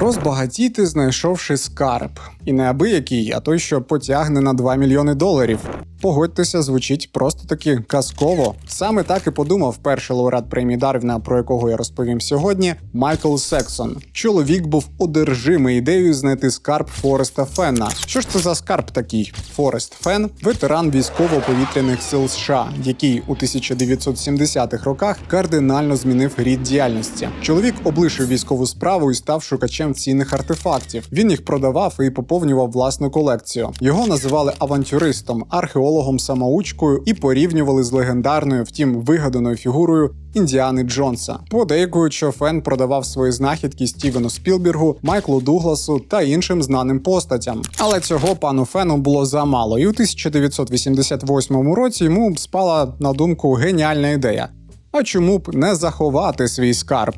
Розбагатіти, знайшовши скарб. І не аби який, а той, що потягне на 2 мільйони доларів. Погодьтеся, звучить просто таки казково. Саме так і подумав перший лауреат премії Дарвіна, про якого я розповім сьогодні, Майкл Сексон. Чоловік був одержимий ідеєю знайти скарб Фореста Фенна. Що ж це за скарб такий? Форест Фен ветеран військово-повітряних сил США, який у 1970-х роках кардинально змінив рід діяльності. Чоловік облишив військову справу і став шукачем цінних артефактів. Він їх продавав і поповнював власну колекцію. Його називали авантюристом, археологом самоучкою і порівнювали з легендарною, втім вигаданою фігурою Індіани Джонса. Подейкують, що Фен продавав свої знахідки Стівену Спілбергу, Майклу Дугласу та іншим знаним постатям. Але цього пану Фену було замало, і у 1988 році йому спала на думку геніальна ідея. А чому б не заховати свій скарб?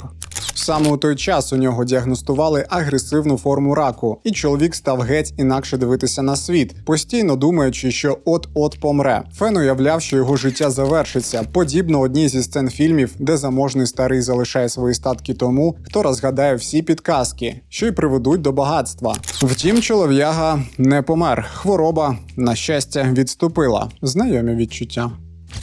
Саме у той час у нього діагностували агресивну форму раку, і чоловік став геть інакше дивитися на світ, постійно думаючи, що от-от помре. Фен уявляв, що його життя завершиться, подібно одній зі сцен фільмів, де заможний старий залишає свої статки тому, хто розгадає всі підказки, що й приведуть до багатства. Втім, чолов'яга не помер. Хвороба, на щастя, відступила. Знайомі відчуття.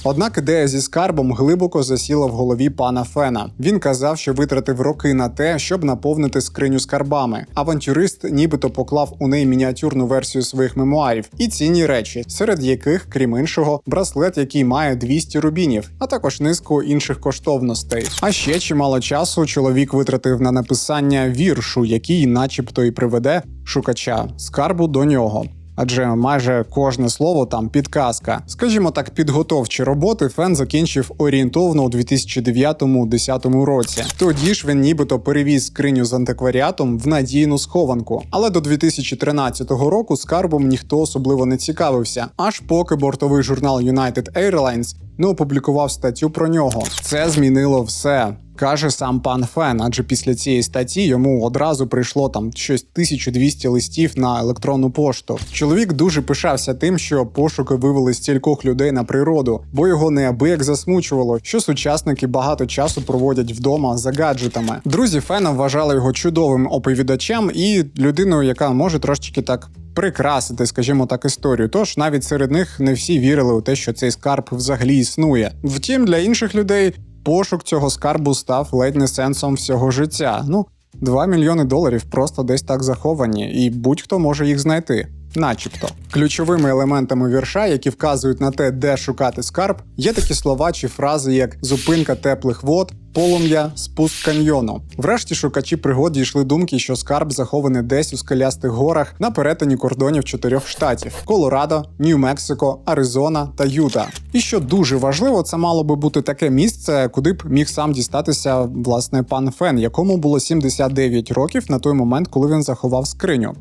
Однак ідея зі скарбом глибоко засіла в голові пана Фена. Він казав, що витратив роки на те, щоб наповнити скриню скарбами. Авантюрист нібито поклав у неї мініатюрну версію своїх мемуарів і цінні речі, серед яких, крім іншого, браслет, який має 200 рубінів, а також низку інших коштовностей. А ще чимало часу чоловік витратив на написання віршу, який, начебто, і приведе шукача скарбу до нього адже майже кожне слово там підказка. Скажімо так, підготовчі роботи Фен закінчив орієнтовно у 2009-2010 році. Тоді ж він нібито перевіз скриню з антикваріатом в надійну схованку. Але до 2013 року скарбом ніхто особливо не цікавився, аж поки бортовий журнал United Airlines не опублікував статтю про нього. Це змінило все каже сам пан Фен, адже після цієї статті йому одразу прийшло там щось 1200 листів на електронну пошту. Чоловік дуже пишався тим, що пошуки вивели стількох людей на природу, бо його неабияк засмучувало, що сучасники багато часу проводять вдома за гаджетами. Друзі Фена вважали його чудовим оповідачем і людиною, яка може трошечки так. Прикрасити, скажімо так, історію. Тож навіть серед них не всі вірили у те, що цей скарб взагалі існує. Втім, для інших людей пошук цього скарбу став ледь не сенсом всього життя. Ну, 2 мільйони доларів просто десь так заховані, і будь-хто може їх знайти. Начебто, ключовими елементами вірша, які вказують на те, де шукати скарб, є такі слова чи фрази, як зупинка теплих вод, полум'я, спуск каньйону. Врешті шукачі пригод дійшли думки, що скарб захований десь у скелястих горах на перетині кордонів чотирьох штатів: Колорадо, Нью-Мексико, Аризона та Юта. І що дуже важливо, це мало би бути таке місце, куди б міг сам дістатися власне пан Фен, якому було 79 років на той момент, коли він заховав скриню.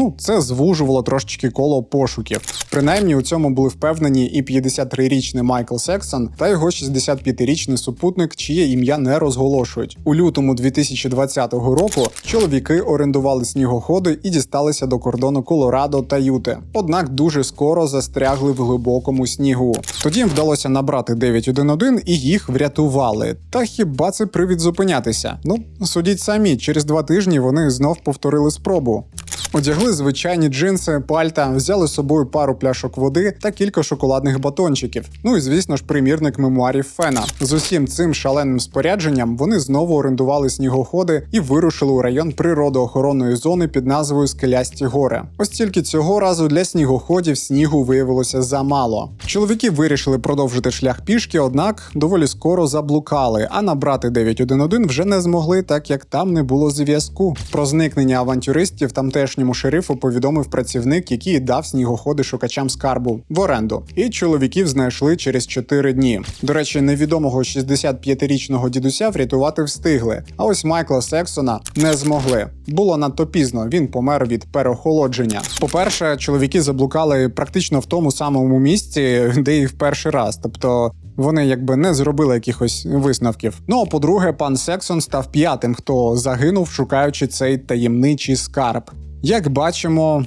Ну, це звужувало трошечки коло пошуків. Принаймні у цьому були впевнені і 53-річний Майкл Сексон та його 65-річний супутник, чиє ім'я не розголошують. У лютому 2020 року чоловіки орендували снігоходи і дісталися до кордону Колорадо та Юти. Однак дуже скоро застрягли в глибокому снігу. Тоді їм вдалося набрати 911 і їх врятували. Та хіба це привід зупинятися? Ну судіть самі, через два тижні вони знов повторили спробу. Одягли звичайні джинси, пальта, взяли з собою пару пляшок води та кілька шоколадних батончиків. Ну і звісно ж, примірник мемуарів Фена. З усім цим шаленим спорядженням вони знову орендували снігоходи і вирушили у район природоохоронної зони під назвою Скелясті гори. Ось тільки цього разу для снігоходів снігу виявилося замало. Чоловіки вирішили продовжити шлях пішки, однак доволі скоро заблукали, а набрати 911 вже не змогли, так як там не було зв'язку. Про зникнення авантюристів тамтешньому шерифу повідомив працівник, який дав снігоходи шукачам скарбу в оренду. І чоловіків знайшли через 4 дні. До речі, невідомого 65-річного дідуся врятувати встигли. А ось Майкла Сексона не змогли. Було надто пізно. Він помер від переохолодження. По-перше, чоловіки заблукали практично в тому самому місці, де і в перший раз. Тобто вони якби не зробили якихось висновків. Ну а по-друге, пан Сексон став п'ятим, хто загинув, шукаючи цей таємничий скарб. Як бачимо,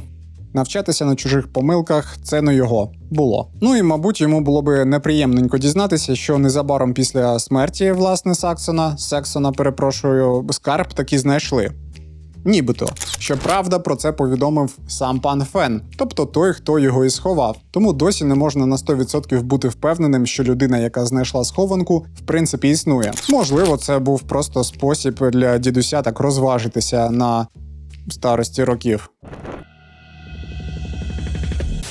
навчатися на чужих помилках це не його було. Ну і мабуть, йому було би неприємненько дізнатися, що незабаром після смерті власне Саксона, Сексона, перепрошую, скарб таки знайшли. Нібито. Щоправда, про це повідомив сам пан Фен, тобто той, хто його і сховав. Тому досі не можна на 100% бути впевненим, що людина, яка знайшла схованку, в принципі існує. Можливо, це був просто спосіб для дідуся так розважитися на старості років.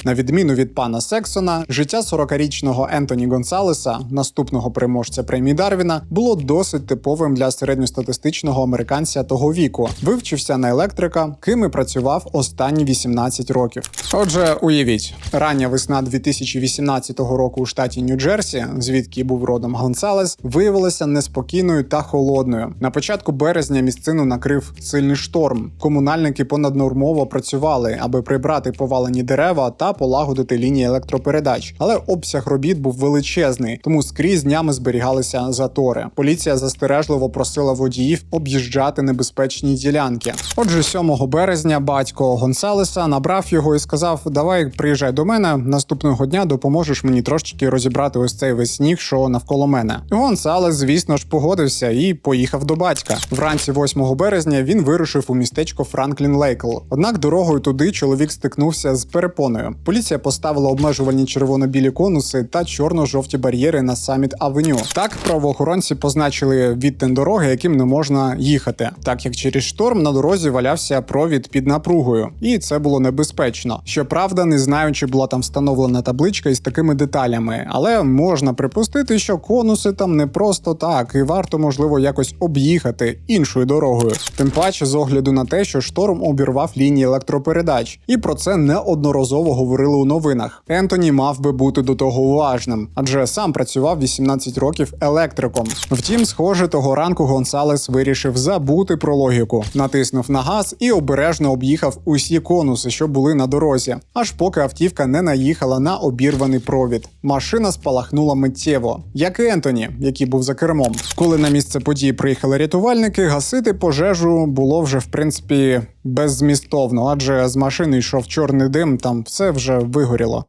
На відміну від пана Сексона, життя 40-річного Ентоні Гонсалеса, наступного переможця премії Дарвіна, було досить типовим для середньостатистичного американця того віку. Вивчився на електрика, ким і працював останні 18 років. Отже, уявіть, рання весна 2018 року у штаті Нью-Джерсі, звідки був родом Гонсалес, виявилася неспокійною та холодною. На початку березня місцину накрив сильний шторм. Комунальники понаднормово працювали, аби прибрати повалені дерева та полагодити лінії електропередач. Але обсяг робіт був величезний, тому скрізь днями зберігалися затори. Поліція застережливо просила водіїв об'їжджати небезпечні ділянки. Отже, 7 березня батько Гонсалеса набрав його і сказав: Давай приїжджай до мене наступного дня, допоможеш мені трошечки розібрати ось цей весь сніг, що навколо мене. Гонсалес, звісно ж, погодився і поїхав до батька. Вранці 8 березня він вирушив у містечко Франклін Лейкл. Однак дорогою туди чоловік стикнувся з перепоною. Поліція поставила обмежувальні червоно-білі конуси та чорно-жовті бар'єри на саміт Авеню. Так правоохоронці позначили відтин дороги, яким не можна їхати, так як через шторм на дорозі валявся провід під напругою, і це було небезпечно. Щоправда, не знаю, чи була там встановлена табличка із такими деталями, але можна припустити, що конуси там не просто так, і варто можливо якось об'їхати іншою дорогою. Тим паче, з огляду на те, що шторм обірвав лінії електропередач, і про це неодноразово говорили у новинах. Ентоні мав би бути до того уважним, адже сам працював 18 років електриком. Втім, схоже, того ранку Гонсалес вирішив забути про логіку, натиснув на газ і обережно об'їхав усі конуси, що були на дорозі, аж поки автівка не наїхала на обірваний провід. Машина спалахнула миттєво, як і Ентоні, який був за кермом. Коли на місце події приїхали рятувальники, гасити пожежу було вже в принципі беззмістовно, адже з машини йшов чорний дим, там все вже вигоріло.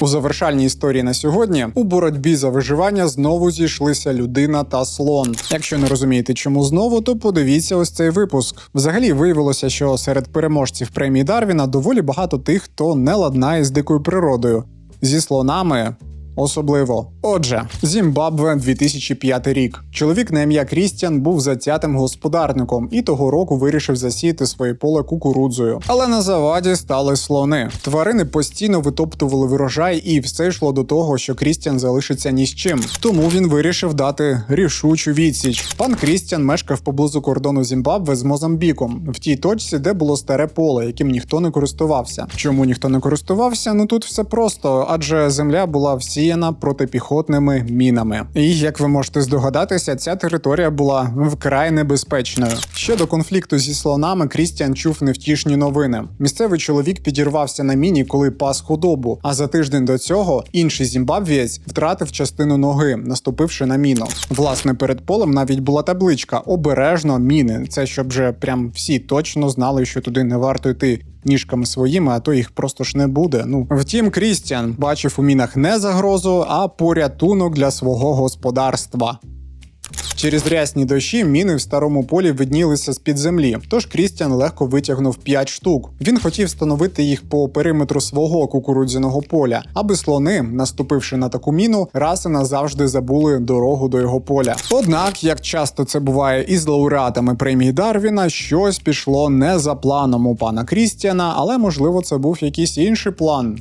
У завершальній історії на сьогодні у боротьбі за виживання знову зійшлися людина та слон. Якщо не розумієте, чому знову, то подивіться ось цей випуск. Взагалі виявилося, що серед переможців премії Дарвіна доволі багато тих, хто не ладнає з дикою природою. Зі слонами Особливо. Отже, Зімбабве 2005 рік. Чоловік на ім'я Крістіан був затятим господарником і того року вирішив засіяти своє поле кукурудзою. Але на заваді стали слони. Тварини постійно витоптували врожай, і все йшло до того, що Крістіан залишиться ні з чим. Тому він вирішив дати рішучу відсіч. Пан Крістіан мешкав поблизу кордону Зімбабве з Мозамбіком, в тій точці, де було старе поле, яким ніхто не користувався. Чому ніхто не користувався? Ну тут все просто, адже земля була всі засіяна протипіхотними мінами. І як ви можете здогадатися, ця територія була вкрай небезпечною. Щодо конфлікту зі слонами, Крістіан чув невтішні новини. Місцевий чоловік підірвався на міні, коли пас худобу. А за тиждень до цього інший зімбабвієць втратив частину ноги, наступивши на міну. Власне, перед полем навіть була табличка Обережно міни. Це щоб вже прям всі точно знали, що туди не варто йти ніжками своїми, а то їх просто ж не буде. Ну втім, Крістіан бачив у мінах не загрозу, а порятунок для свого господарства. Через рясні дощі міни в старому полі виднілися з під землі, тож Крістіан легко витягнув 5 штук. Він хотів встановити їх по периметру свого кукурудзяного поля, аби слони, наступивши на таку міну, раз і назавжди забули дорогу до його поля. Однак, як часто це буває із лауреатами премії Дарвіна, щось пішло не за планом у пана Крістіана, але можливо це був якийсь інший план.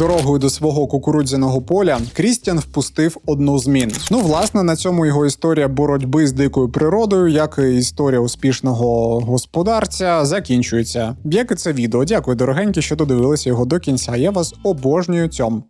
Дорогою до свого кукурудзяного поля Крістіан впустив одну з. Ну, власне, на цьому його історія боротьби з дикою природою, як і історія успішного господарця, закінчується. Як і це відео. Дякую, дорогенькі, що додивилися його до кінця. Я вас обожнюю цьому.